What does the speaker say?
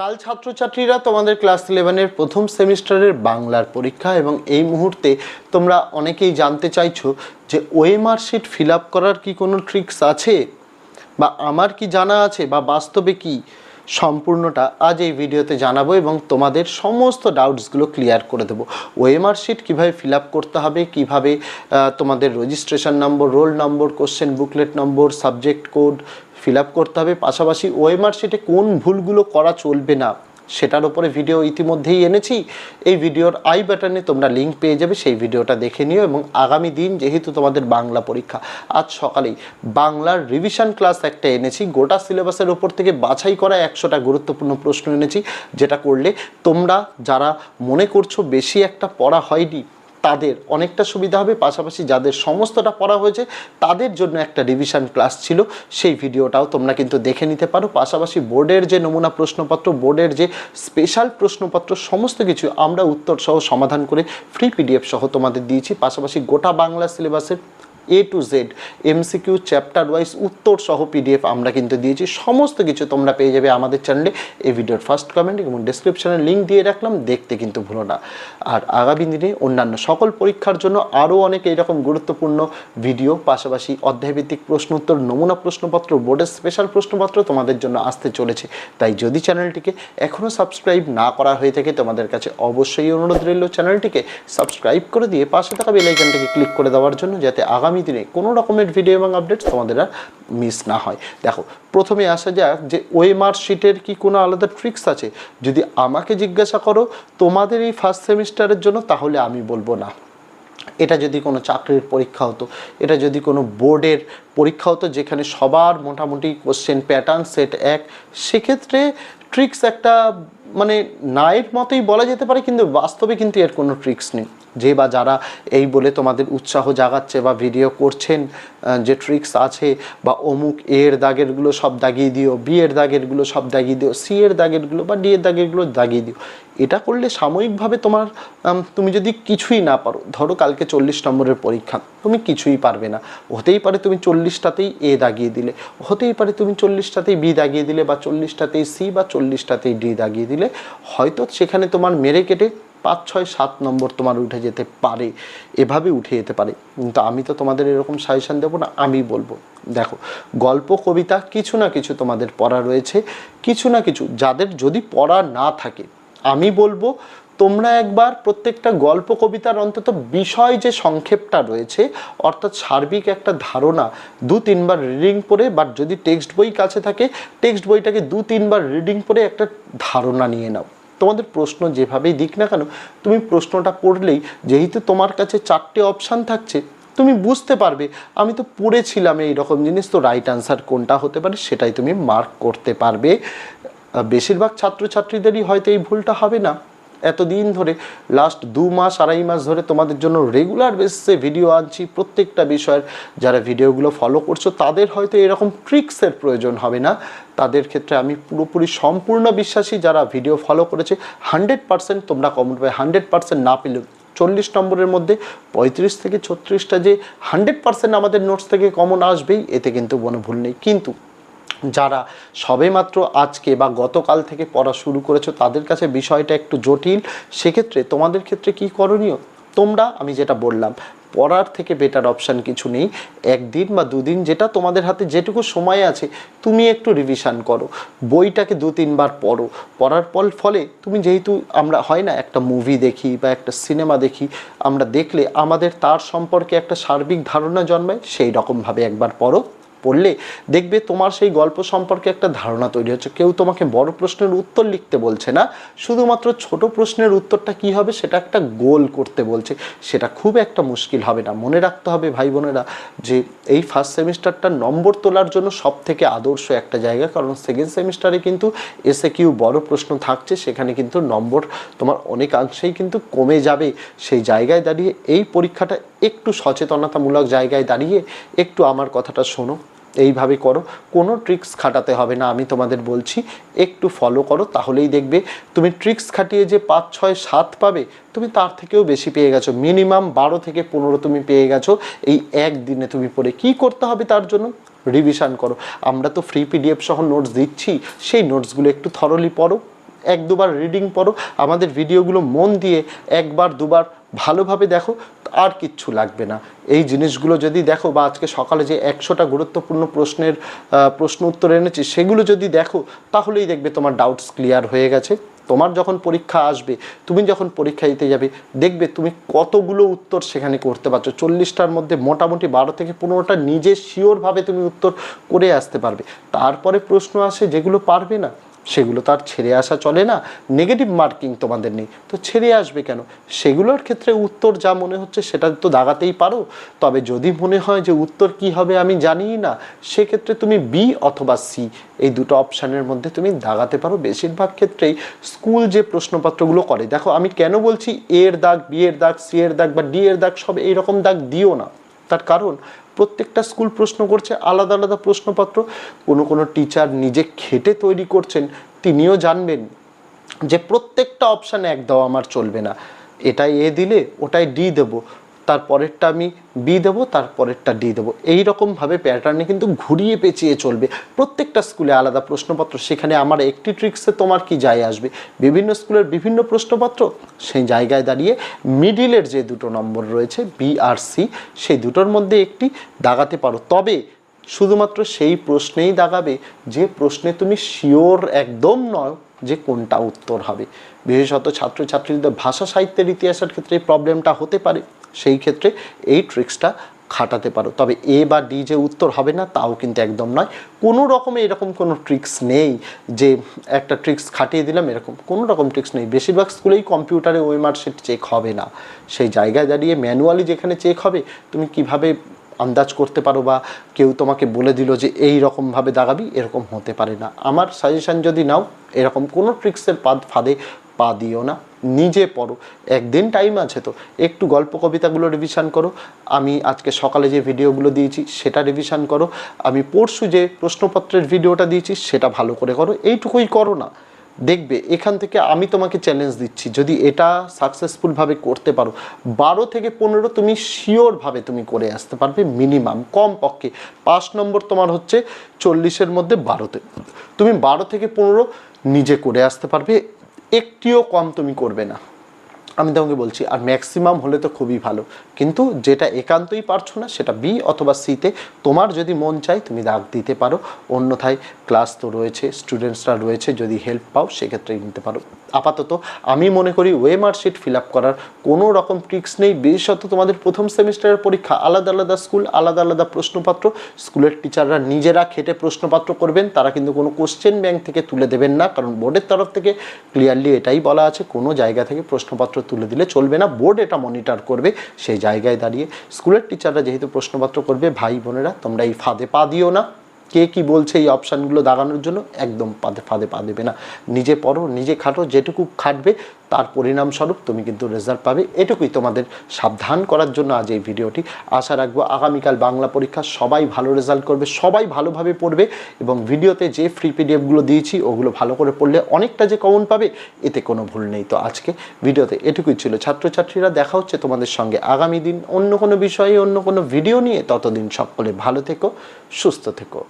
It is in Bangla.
কাল ছাত্রছাত্রীরা তোমাদের ক্লাস ইলেভেনের প্রথম সেমিস্টারের বাংলার পরীক্ষা এবং এই মুহূর্তে তোমরা অনেকেই জানতে চাইছো যে ওএমআর শিট ফিল আপ করার কি কোনো ট্রিক্স আছে? বা আমার কি জানা আছে? বা বাস্তবে কি সম্পূর্ণটা আজ এই ভিডিওতে জানাব এবং তোমাদের সমস্ত ডাউটসগুলো ক্লিয়ার করে দেবো। ওএমআর শিট কীভাবে ফিল আপ করতে হবে? কীভাবে তোমাদের রেজিস্ট্রেশন নম্বর রোল নম্বর কোশ্চেন বুকলেট নম্বর সাবজেক্ট কোড ফিল আপ করতে হবে। পাশাপাশি ওএমআর শিটে কোন ভুলগুলো করা চলবে না, সেটার উপরে ভিডিও ইতিমধ্যেই এনেছি। এই ভিডিওর আই বাটনে তোমরা লিঙ্ক পেয়ে যাবে, সেই ভিডিওটা দেখে নিও এবং আগামী দিন যেহেতু তোমাদের বাংলা পরীক্ষা, আজ সকালেই বাংলার রিভিশন ক্লাস একটা এনেছি। গোটা সিলেবাসের ওপর থেকে বাছাই করা একশোটা গুরুত্বপূর্ণ প্রশ্ন এনেছি, যেটা করলে তোমরা যারা মনে করছ বেশি একটা পড়া হয়নি তাদের অনেকটা সুবিধা হবে, পাশাপাশি যাদের সমস্তটা পড়া হয়েছে, তাদের জন্য একটা রিভিশন ক্লাস ছিল। সেই ভিডিওটাও তোমরা কিন্তু দেখে নিতে পারো। পাশাপাশি বোর্ডের যে নমুনা প্রশ্নপত্র, বোর্ডের যে স্পেশাল প্রশ্নপত্র, সমস্ত কিছু আমরা উত্তর সহ সমাধান করে ফ্রি পিডিএফ সহ তোমাদের দিয়েছি। পাশাপাশি গোটা বাংলা সিলেবাসের A to Z MCQ chapter wise উত্তর সহ পিডিএফ আমরা কিন্তু দিয়েছি। সমস্ত কিছু তোমরা পেয়ে যাবে আমাদের চ্যানেলে এই ভিডিওর ফার্স্ট কমেন্ট এবং ডিসক্রিপশনে লিঙ্ক দিয়ে রাখলাম, দেখতে কিন্তু ভুলো না। আর আগামী দিনে অন্যান্য সকল পরীক্ষার জন্য আরও অনেক এইরকম গুরুত্বপূর্ণ ভিডিও পাশাপাশি অধ্যায়ভিত্তিক প্রশ্ন উত্তর, নমুনা প্রশ্নপত্র বোর্ডের স্পেশাল প্রশ্নপত্র তোমাদের জন্য আসতে চলেছে। তাই যদি চ্যানেলটিকে এখনও সাবস্ক্রাইব না করা হয়ে থাকে, তোমাদের কাছে অবশ্যই অনুরোধ রইল চ্যানেলটিকে সাবস্ক্রাইব করে দিয়ে পাশে থাকা বেলাইকানটিকে ক্লিক করে দেওয়ার জন্য, যাতে আগামী দিনে কোনো রকমের ভিডিও এবং আপডেটস তোমাদের আর মিস না হয়। দেখো, প্রথমে আসা যাক যে ওএমআর শিটের কি কোনো আলাদা ট্রিক্স আছে? যদি আমাকে জিজ্ঞাসা করো তোমাদের এই ফার্স্ট সেমিস্টারের জন্য, তাহলে আমি বলব না। এটা যদি কোনো চাকরির পরীক্ষা হতো, এটা যদি কোনো বোর্ডের পরীক্ষা হতো, যেখানে সবার মোটামুটি কোশ্চেন প্যাটার্ন সেট এক, সেক্ষেত্রে ট্রিক্স একটা মানে নায়ের মতোই বলা যেতে পারে, কিন্তু বাস্তবে কিন্তু এর কোনো ট্রিক্স নেই। যে বা যারা এই বলে তোমাদের উৎসাহ জাগাচ্ছে বা ভিডিও করছেন যে ট্রিক্স আছে, বা অমুক এর দাগেরগুলো সব দাগিয়ে দিও, বি এর দাগেরগুলো সব দাগিয়ে দিও, সি এর দাগেরগুলো বা ডি এর দাগেরগুলো দাগিয়ে দিও। এটা করলে সাময়িকভাবে তোমার তুমি যদি কিছুই না পারো, ধরো কালকে চল্লিশ নম্বরের পরীক্ষা, তুমি কিছুই পারবে না। হতেই পারে তুমি চল্লিশটাতেই এ দাগিয়ে দিলে, হতেই পারে তুমি চল্লিশটাতেই বি দাগিয়ে দিলে, বা চল্লিশটাতেই সি, বা চল্লিশটাতেই ডি দাগিয়ে দিলে। হয়তো সেখানে তোমার মেরে কেটে পাঁচ, ছয়, সাত নম্বর তোমার উঠে যেতে পারে। এভাবে উঠে যেতে পারে। কিন্তু আমি তো তোমাদের এরকম সাজেশান দেবো না, আমি বলব। দেখো, গল্প, কবিতা কিছু না কিছু তোমাদের পড়া রয়েছে। কিছু না কিছু, যাদের যদি পড়া না থাকে, আমি বলব তোমরা একবার প্রত্যেকটা গল্প কবিতার অন্তত বিষয় যে সংক্ষেপটা রয়েছে, অর্থাৎ সার্বিক একটা ধারণা, দু তিনবার রিডিং পড়ে বাট যদি টেক্সট বই কাছে থাকে টেক্সট বইটাকে দু তিনবার রিডিং পড়ে একটা ধারণা নিয়ে নাও। তোমাদের প্রশ্ন যেভাবেই দিক না কেন, তুমি প্রশ্নটা পড়লেই যেহেতু তোমার কাছে চারটে অপশান থাকছে, তুমি বুঝতে পারবে, আমি তো পড়েছিলাম এই রকম জিনিস, তো রাইট আনসার কোনটা হতে পারে সেটাই তুমি মার্ক করতে পারবে। বেশিরভাগ ছাত্রছাত্রীদেরই হয়তো এই ভুলটা হবে না। এতদিন ধরে লাস্ট দু মাস, আড়াই মাস ধরে তোমাদের জন্য রেগুলার বেসিসে ভিডিও আনছি প্রত্যেকটা বিষয়ের। যারা ভিডিওগুলো ফলো করছ, তাদের হয়তো এরকম ট্রিক্সের প্রয়োজন হবে না। তাদের ক্ষেত্রে আমি পুরোপুরি সম্পূর্ণ বিশ্বাসী, যারা ভিডিও ফলো করেছে হান্ড্রেড পার্সেন্ট তোমরা কমেন্ট পাবে। হান্ড্রেড পার্সেন্ট না পেলেও চল্লিশ নম্বরের মধ্যে পঁয়ত্রিশ থেকে ছত্রিশটা যে হান্ড্রেড পার্সেন্ট আমাদের নোটস থেকে কমন আসবেই, এতে কিন্তু কোনো ভুল নেই। কিন্তু যারা সবেমাত্র আজকে বা গতকাল থেকে পড়া শুরু করেছ, তাদের কাছে বিষয়টা একটু জটিল। সেক্ষেত্রে তোমাদের ক্ষেত্রে কি করণীয়? তোমরা, আমি যেটা বললাম, পড়ার থেকে বেটার অপশান কিছু নেই। একদিন বা দুদিন যেটা তোমাদের হাতে যেটুকু সময় আছে, তুমি একটু রিভিশন করো। বইটাকে দু তিনবার পড়ো। পড়ার পর ফলে তুমি যেহেতু আমরা, হয় না, একটা মুভি দেখি বা একটা সিনেমা দেখি, আমরা দেখলে আমাদের তার সম্পর্কে একটা সার্বিক ধারণা জন্মায় সেই রকমভাবে একবার পড়ো। পড়লে দেখবে তোমার সেই গল্প সম্পর্কে একটা ধারণা তৈরি হচ্ছে। কেউ তোমাকে বড় প্রশ্নের উত্তর লিখতে বলছে না, শুধুমাত্র ছোট প্রশ্নের উত্তরটা কি হবে সেটা একটা গোল করতে বলছে। সেটা খুব একটা মুশকিল হবে না। মনে রাখতে হবে ভাই বোনেরা যে এই ফার্স্ট সেমিস্টারটা নম্বর তোলার জন্য সব থেকে আদর্শ একটা জায়গা। কারণ সেকেন্ড সেমিস্টারে কিন্তু এসে কিউ বড় প্রশ্ন থাকছে, সেখানে কিন্তু নম্বর তোমার অনেকাংশেই কিন্তু কমে যাবে। সেই জায়গায় দাঁড়িয়ে এই পরীক্ষাটা একটু সচেতনতামূলক জায়গায় দাঁড়িয়ে একটু আমার কথাটা শোনো। এইভাবে করো। কোনো ট্রিক্স খাটাতে হবে না, আমি তোমাদের বলছি, একটু ফলো করো, তাহলেই দেখবে তুমি ট্রিক্স খাটিয়ে যে পাঁচ, ছয়, সাত পাবে, তুমি তার থেকেও বেশি পেয়ে গেছো। মিনিমাম বারো থেকে পনেরো তুমি পেয়ে গেছো। এই একদিনে তুমি পড়ে কি করতে হবে তার জন্য? রিভিশন করো। আমরা তো ফ্রি পিডিএফ সহ নোটস দিচ্ছি, সেই নোটসগুলো একটু থরলি পড়ো, এক দুবার রিডিং পড়ো। আমাদের ভিডিওগুলো মন দিয়ে একবার, দুবার ভালোভাবে দেখো, আর কিচ্ছু লাগবে না। এই জিনিসগুলো যদি দেখো, বা আজকে সকালে যে একশোটা গুরুত্বপূর্ণ প্রশ্নের প্রশ্ন উত্তর এনেছি, সেগুলো যদি দেখো, তাহলেই দেখবে তোমার ডাউটস ক্লিয়ার হয়ে গেছে। তোমার যখন পরীক্ষা আসবে, তুমি যখন পরীক্ষা দিতে যাবে, দেখবে তুমি কতগুলো উত্তর সেখানে করতে পারছ। চল্লিশটার মধ্যে মোটামুটি বারো থেকে পনেরোটা নিজে শিওরভাবে তুমি উত্তর করে আসতে পারবে। তারপরে প্রশ্ন আসে, যেগুলো পারবে না সেগুলো তার ছেড়ে আসা চলে না। নেগেটিভ মার্কিং তোমাদের নেই। তো ছেড়ে আসবে কেন? সেগুলোর ক্ষেত্রে উত্তর যা মনে হচ্ছে সেটা তো দাগাতেই পারো। তবে যদি মনে হয় যে উত্তর কি হবে আমি জানিই না, সেক্ষেত্রে তুমি বি অথবা সি এই দুটো অপশানের মধ্যে তুমি দাগাতে পারো। বেশিরভাগ ক্ষেত্রেই স্কুল যে প্রশ্নপত্রগুলো করে, দেখো আমি কেন বলছি এর দাগ বি এর দাগ সি এর দাগ বা ডি এর দাগ সব এইরকম দাগ দিও না। তার কারণ, প্রত্যেকটা স্কুল প্রশ্ন করছে আলাদা আলাদা প্রশ্নপত্র। কোনো কোনো টিচার নিজে খেটে তৈরি করছেন, তিনিও জানবেন যে প্রত্যেকটা অপশানে এক দেওয়া আমার চলবে না। এটাই এ দিলে, ওটাই ডি দেবো। তারপরেরটা আমি বি দেবো তারপরেরটা ডি দেবো। এই রকমভাবে প্যাটার্নে কিন্তু ঘুরিয়ে পেঁচিয়ে চলবে। প্রত্যেকটা স্কুলে আলাদা প্রশ্নপত্র, সেখানে আমার একটি ট্রিক্সে তোমার কি যায় আসবে? বিভিন্ন স্কুলের বিভিন্ন প্রশ্নপত্র, সেই জায়গায় দাঁড়িয়ে মিডিলের যে দুটো নম্বর রয়েছে বি আর সি সেই দুটোর মধ্যে একটি দাগাতে পারো। তবে শুধুমাত্র সেই প্রশ্নেই দাগাবে, যে প্রশ্নে তুমি শিওর একদম নয় যে কোনটা উত্তর হবে। বিশেষত ছাত্রছাত্রীদের ভাষা, সাহিত্যের ইতিহাসের ক্ষেত্রে প্রবলেমটা হতে পারে। সেই ক্ষেত্রে এই ট্রিক্সটা খাটাতে পারো। তবে এ বা ডি যে উত্তর হবে না, তাও কিন্তু একদম নয়। কোনো রকমে এরকম কোনো ট্রিক্স নেই যে একটা ট্রিক্স খাটিয়ে দিলাম, এরকম কোনো রকম ট্রিক্স নেই। বেশিরভাগ স্কুলেই কম্পিউটারে ওই মার্কশিট চেক হবে না। সেই জায়গায় দাঁড়িয়ে ম্যানুয়ালি যেখানে চেক হবে, তুমি কীভাবে আন্দাজ করতে পারো বা কেউ তোমাকে বলে দিল যে এই রকমভাবে দাগাবি, এরকম হতে পারে না। আমার সাজেশন যদি নাও, এরকম কোনো ট্রিক্সের পাদ ফাঁদে পা দিও না। নিজে পড়ো। একদিন টাইম আছে তো। একটু গল্প কবিতাগুলো রিভিশন করো। আমি আজকে সকালে যে ভিডিওগুলো দিয়েছি, সেটা রিভিশন করো। আমি পরশু যে প্রশ্নপত্রের ভিডিওটা দিয়েছি, সেটা ভালো করে করো। এইটুকুই করো না। দেখবে, এখান থেকে আমি তোমাকে চ্যালেঞ্জ দিচ্ছি। যদি এটা সাকসেসফুলভাবে করতে পারো, বারো থেকে পনেরো তুমি শিওরভাবে তুমি করে আসতে পারবে মিনিমাম কম পক্ষে পাঁচ নম্বর তোমার হচ্ছে চল্লিশের মধ্যে বারোতে। তুমি বারো থেকে পনেরো নিজে করে আসতে পারবে। একটিও কম তুমি করবে না। আমি তোমাকে বলছি আর ম্যাক্সিমাম হলে তো খুবই ভালো। কিন্তু যেটা একান্তই পারছ না, সেটা বি অথবা সিতে তোমার যদি মন চাই তুমি দাগ দিতে পারো। অন্যথায় ক্লাস তো রয়েছে স্টুডেন্টসরা রয়েছে, যদি হেল্প পাও সেক্ষেত্রে নিতে পারো। আপাতত আমি মনে করি ওয়ে মার্কশিট ফিল আপ করার কোনো রকম ট্রিক্স নেই। বিশেষত তোমাদের প্রথম সেমিস্টারের পরীক্ষা আলাদা আলাদা স্কুল আলাদা আলাদা প্রশ্নপত্র। স্কুলের টিচাররা নিজেরা খেটে প্রশ্নপত্র করবেন, তারা কিন্তু কোনো কোশ্চেন ব্যাংক থেকে তুলে দেবেন না। কারণ বোর্ডের তরফ থেকে ক্লিয়ারলি এটাই বলা আছে, কোনো জায়গা থেকে প্রশ্নপত্র তুলে দিলে চলবে না। বোর্ড এটা মনিটর করবে, সেই জায়গায় দাঁড়িয়ে স্কুলের টিচাররা যেহেতু প্রশ্নপত্র করবে, ভাই বোনেরা, তোমরা এই ফাঁদে পা দিও না। কে কি বলছে এই অপশানগুলো দাঁড়ানোর জন্য একদম পাদে ফাঁদে পা দেবে না। নিজে পড়ো, নিজে খাটো, যেটুকু খাটবে তার পরিণামস্বরূপ তুমি কিন্তু রেজাল্ট পাবে। এটুকুই তোমাদের সাবধান করার জন্য আজ এই ভিডিওটি। আশা রাখব আগামীকাল বাংলা পরীক্ষা সবাই ভালো রেজাল্ট করবে, সবাই ভালোভাবে পড়বে এবং ভিডিওতে যে ফ্রি পিডিএফগুলো দিয়েছি, ওগুলো ভালো করে পড়লে অনেকটা যে কমন পাবে, এতে কোনো ভুল নেই। তো আজকে ভিডিওতে এটুকুই ছিল। ছাত্রছাত্রীরা দেখা হচ্ছে তোমাদের সঙ্গে আগামী দিন অন্য কোনো বিষয়ে, অন্য কোনো ভিডিও নিয়ে। ততদিন সকলে ভালো থেকো, সুস্থ থেকো।